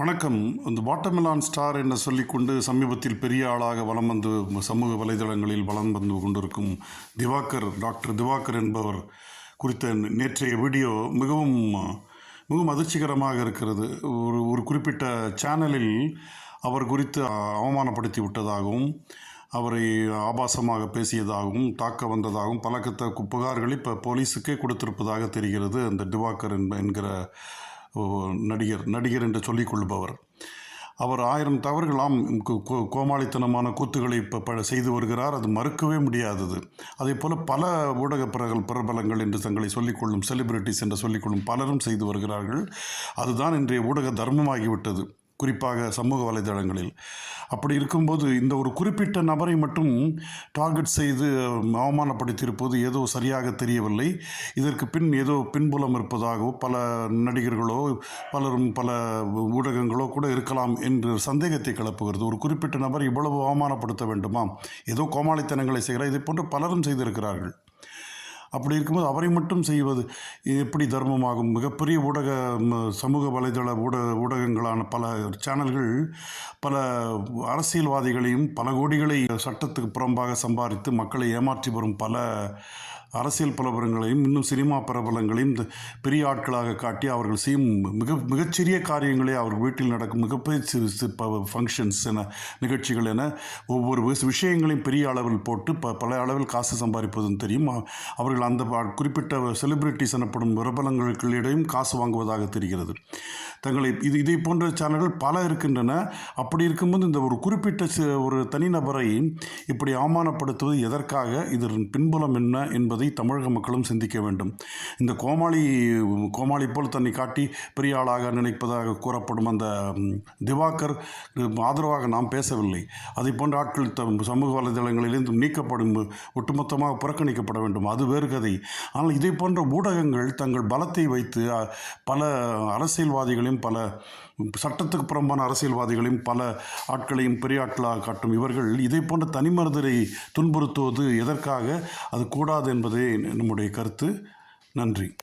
வணக்கம். இந்த watermelon star என்று சொல்லிக்கொண்டு சமீபத்தில் பெரிய ஆளாக வலம் வந்து சமூக வலைதளங்களில் வலம் வந்து கொண்டிருக்கும் திவாகர் டாக்டர் திவாகர் என்பவர் குறித்த நேற்றைய வீடியோ மிகவும் மிகவும் அதிர்ச்சிகரமாக இருக்கிறது. ஒரு ஒரு குறிப்பிட்ட சேனலில் அவர் குறித்து அவமானப்படுத்தி விட்டதாகவும் அவரை ஆபாசமாக பேசியதாகவும் தாக்க வந்ததாகவும் பல புகார்களை இப்போ போலீஸுக்கே கொடுத்திருப்பதாக தெரிகிறது அந்த திவாகர் என்ப என்கிற நடிகர் நடிகர் என்று சொல்லிக் கொள்பவர். அவர் ஆயிரம் தவறுகளாம் கோ- கோமாளித்தனமான கூத்துக்களை இப்போ செய்து வருகிறார். அது மறுக்கவே முடியாதது. அதே போல் பல ஊடக பிரகல் பிரபலங்கள் என்று தங்களை சொல்லிக்கொள்ளும் செலிபிரிட்டிஸ் என்று சொல்லிக்கொள்ளும் பலரும் செய்து வருகிறார்கள். அதுதான் இன்றைய ஊடக தர்மமாகிவிட்டது. குறிப்பாக சமூக வலைதளங்களில். அப்படி இருக்கும்போது இந்த ஒரு குறிப்பிட்ட நபரை மட்டும் டார்கெட் செய்து அவமானப்படுத்தியிருப்பது ஏதோ சரியாக தெரியவில்லை. இதற்கு பின் ஏதோ பின்புலம் இருப்பதாகவோ பல நடிகர்களோ பலரும் பல ஊடகங்களோ கூட இருக்கலாம் என்று சந்தேகத்தை கிளப்புகிறது. ஒரு குறிப்பிட்ட நபர் இவ்வளவு அவமானப்படுத்த வேண்டுமா? ஏதோ கோமாளித்தனங்களை செய்கிறார். இதை போன்று பலரும் செய்திருக்கிறார்கள். அப்படி இருக்கும்போது அவரை மட்டும் செய்வது எப்படி தர்மமாகும்? மிகப்பெரிய ஊடக சமூக வலைதள ஊடக ஊடகங்களான பல சேனல்கள் பல அரசியல்வாதிகளையும் பல கோடிகளை சட்டத்துக்கு புறம்பாக சம்பாதித்து மக்களை ஏமாற்றி வரும் பல அரசியல் பிரபலங்களையும் இன்னும் சினிமா பிரபலங்களையும் பெரிய ஆட்களாக காட்டி அவர்கள் செய்யும் மிக மிகச்சிறிய காரியங்களே அவர் வீட்டில் நடக்கும் மிகப்பெரிய சிறு ஃபங்க்ஷன்ஸ் என நிகழ்ச்சிகள் என ஒவ்வொரு விஷயங்களையும் பெரிய அளவில் போட்டு ப பல அளவில் காசு சம்பாதிப்பதும் தெரியும். அவர்கள் அந்த குறிப்பிட்ட செலிபிரிட்டிஸ் எனப்படும் பிரபலங்களிடையும் காசு வாங்குவதாக தெரிகிறது. தங்களை இது இதை போன்ற சேனல்கள் பல இருக்கின்றன. அப்படி இருக்கும்போது இந்த ஒரு குறிப்பிட்ட ஒரு தனிநபரை இப்படி அவமானப்படுத்துவது எதற்காக? இதன் பின்புலம் என்ன என்பது தமிழக மக்களும் சிந்திக்க வேண்டும். இந்த கோமாளி கோமாளி போல் தன்னை காட்டி பெரிய ஆளாக நினைப்பதாக கூறப்படும் அந்த திவாகர் ஆதரவாக நாம் பேசவில்லை. அதை போன்ற ஆட்கள் தம் சமூக வலைதளங்களிலிருந்து நீக்கப்படும் ஒட்டுமொத்தமாக புறக்கணிக்கப்பட வேண்டும். அது வேறு கதை. ஆனால் இதை போன்ற ஊடகங்கள் தங்கள் பலத்தை வைத்து பல அரசியல்வாதிகளையும் பல சட்டத்துக்கு புறம்பான அரசியல்வாதிகளையும் பல ஆட்களையும் பெரிய ஆட்களாக காட்டும் இவர்கள் இதை போன்ற தனிமனிதரை துன்புறுத்துவது எதற்காக? அது கூடாது என்பதே நம்முடைய கருத்து. நன்றி.